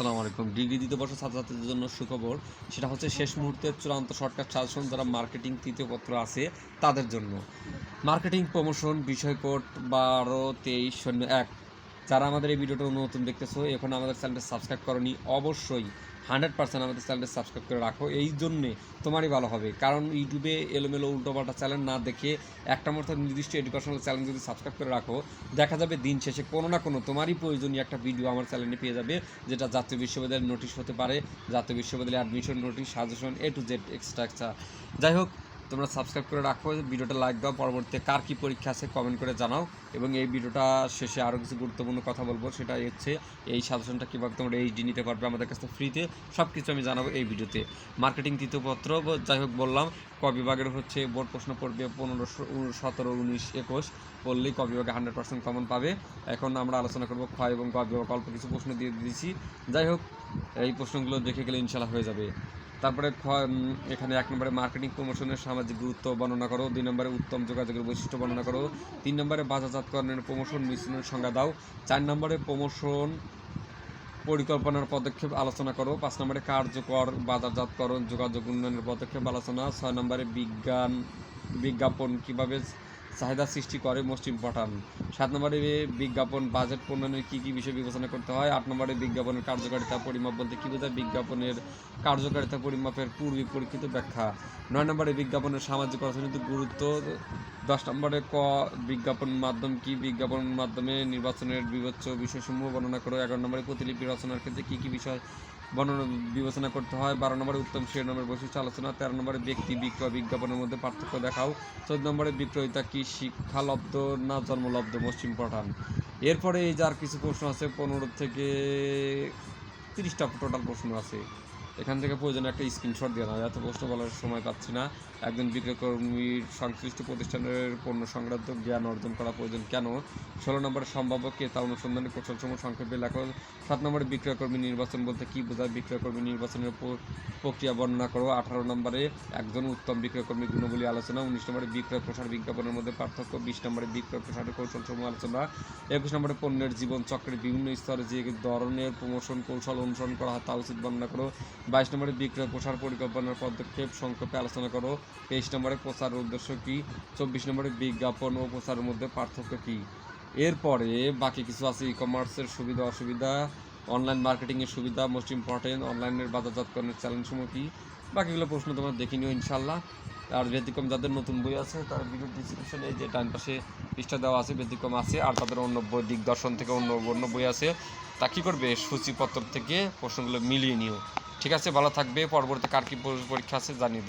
আসসালামু আলাইকুম। ডিগ্রি দ্বিতীয় বর্ষ ছাত্রছাত্রীদের জন্য সুখবর, সেটা হচ্ছে শেষ মুহূর্তের চূড়ান্ত শর্টকাট সাজেশন যারা মার্কেটিং তৃতীয় পত্র আছে, তাদের জন্য। মার্কেটিং, প্রমোশন বিষয় কোড বারো, তেইশ, শূন্য এক। যারা আমাদের এই ভিডিওটা নতুন দেখতেছো, এখন আমাদের চ্যানেলটা সাবস্ক্রাইব করনি, অবশ্যই হান্ড্রেড পার্সেন্ট আমাদের চ্যানেলটা সাবস্ক্রাইব করে রাখো। এই জন্যে তোমারই ভালো হবে। কারণ ইউটিউবে এলোমেলো উল্টোপাল্টা চ্যানেল না দেখে একটা মতো নির্দিষ্ট এডুকেশনাল চ্যানেল যদি সাবস্ক্রাইব করে রাখো, দেখা যাবে দিন শেষে কোনো না কোনো তোমারই প্রয়োজনীয় একটা ভিডিও আমার চ্যানেলে পেয়ে যাবে, যেটা জাতীয় বিশ্ববিদ্যালয়ের নোটিশ হতে পারে, জাতীয় বিশ্ববিদ্যালয়ের admission notice suggestion A to Z extra যাই হোক তোমরা সাবস্ক্রাইব করে রাখো, ভিডিওটা লাইক দাও পরবর্তীতে কার কী পরীক্ষা আছে কমেন্ট করে জানাও। এবং এই ভিডিওটা শেষে আরও কিছু গুরুত্বপূর্ণ কথা বলব সেটা হচ্ছে এই সাজেশনটা কীভাবে তোমরা এইচডি নিতে পারবে আমাদের কাছে ফ্রিতে সব কিছু আমি জানাব এই ভিডিওতে। মার্কেটিং তৃতীয় পত্র, ব- যাই হোক বললাম, ক বিভাগের হচ্ছে বোর্ড প্রশ্ন পড়বে পনেরো সতেরো, উনিশ, একুশ পড়লেই ক বিভাগে হান্ড্রেড পার্সেন্ট কমন পাবে। এখন আমরা আলোচনা করব খ এবং ক বিভাগ অল্প কিছু প্রশ্ন দিয়ে দিয়েছি। যাই হোক, এই প্রশ্নগুলো দেখে গেলে ইনশাল্লাহ হয়ে যাবে। তারপরে এখানে এক নম্বরে মার্কেটিং, প্রমোশনের সামাজিক গুরুত্ব বর্ণনা করো। দুই নম্বরে উত্তম যোগাযোগের বৈশিষ্ট্য বর্ণনা করো। তিন নম্বরে বাজারজাতকরণের প্রমোশন, মিশ্রণের সংজ্ঞা দাও। চার নম্বরে প্রমোশন পরিকল্পনার পদক্ষেপ আলোচনা করো। পাঁচ নম্বরে কার্যকর বাজারজাতকরণ, যোগাযোগ উন্নয়নের পদক্ষেপ আলোচনা। ছয় নম্বরে বিজ্ঞান, বিজ্ঞাপন কীভাবে চাহিদা সৃষ্টি করে মোস্ট ইম্পর্ট্যান্ট সাত নম্বরে বিজ্ঞাপন বাজেট প্রণয়নের কী কী বিষয় বিবেচনা করতে হয়? আট নম্বরে বিজ্ঞাপনের কার্যকারিতা পরিমাপ বলতে কী বোঝায়? বিজ্ঞাপনের কার্যকারিতা পরিমাপের পূর্বে পরীক্ষিত ব্যাখ্যা। নয় নম্বরে বিজ্ঞাপনের সামাজিক, অর্থনৈতিক গুরুত্ব দশ নম্বরে ক বিজ্ঞাপন মাধ্যম, কি বিজ্ঞাপন মাধ্যমে নির্বাচনের বিবেচ্য বিষয়সমূহ বর্ণনা করো? এগারো নম্বরে প্রতিলিপি রচনার ক্ষেত্রে কী কী বিষয় বর্ণনা, বিবেচনা করতে হয়? বারো নম্বরে উত্তম শিরোনামের বৈশিষ্ট্য আলোচনা, তেরো নম্বরে ব্যক্তি বিক্রয় বিজ্ঞাপনের মধ্যে পার্থক্য দেখাও, চোদ্দ নম্বরে বিক্রয়িতা কি শিক্ষালব্ধ না জন্মলব্ধ মোস্ট ইম্পর্ট্যান্ট এরপরে এই যার কিছু প্রশ্ন আছে, পনেরো থেকে তিরিশটা টোটাল প্রশ্ন আছে। এখান থেকে প্রয়োজনে একটা স্ক্রিনশট দিয়ে নাও এত প্রশ্ন বলার সময় পাচ্ছি না। একজন বিক্রয়কর্মীর সংশ্লিষ্ট প্রতিষ্ঠানের পণ্য সংক্রান্ত জ্ঞান অর্জন করা প্রয়োজন কেন? ষোলো নম্বরে সম্ভাব্য ক্রেতা অনুসন্ধানী কৌশলসমূহ সংক্ষেপে লেখো। সাত নম্বরে বিক্রয়কর্মী নির্বাচন বলতে কী বোঝায়? বিক্রয়কর্মী নির্বাচনের প্রক্রিয়া বর্ণনা করো। আঠারো নম্বরে একজন উত্তম বিক্রয়কর্মী গুণবলী আলোচনা, উনিশ নম্বরে বিক্রয় প্রসার বিজ্ঞাপনের মধ্যে পার্থক্য, বিশ নম্বরে বিক্রয় প্রসারের কৌশলসমূহ আলোচনা, একুশ নম্বরে পণ্যের জীবন চক্রের বিভিন্ন স্তরে যে ধরনের প্রমোশন কৌশল অনুসরণ করা হয় তা উচিত বর্ণনা করো। বাইশ নম্বরে বিক্রয় প্রসার পরিকল্পনার পদক্ষেপ সংক্ষেপে আলোচনা করো। তেইশ নম্বরে প্রচারের উদ্দেশ্য কী? চব্বিশ নম্বরে বিজ্ঞাপন ও প্রচারের মধ্যে পার্থক্য কী? এরপরে বাকি কিছু আছে ই কমার্সের সুবিধা, অসুবিধা অনলাইন মার্কেটিংয়ের সুবিধা মোস্ট ইম্পর্টেন্ট অনলাইনের বাজারজাতকরণের চ্যালেঞ্জসমূহ কী? বাকিগুলো প্রশ্ন তোমরা দেখে নিও ইনশাল্লাহ আর ব্যতিক্রম যাদের নতুন বই আছে, তার ভিডিও ডিসক্রিপশনে যে ডান পাশে পৃষ্ঠা দেওয়া আছে, ব্যতিক্রম আছে, আর তাদের অন্য বই দিগদর্শন থেকে অন্য অন্য বই আছে, তা কী করবে? সূচিপত্র থেকে প্রশ্নগুলো মিলিয়ে নিও। ঠিক আছে ভালো থাকবে পরবর্তী কার কি পরীক্ষা আছে জানিয়ে।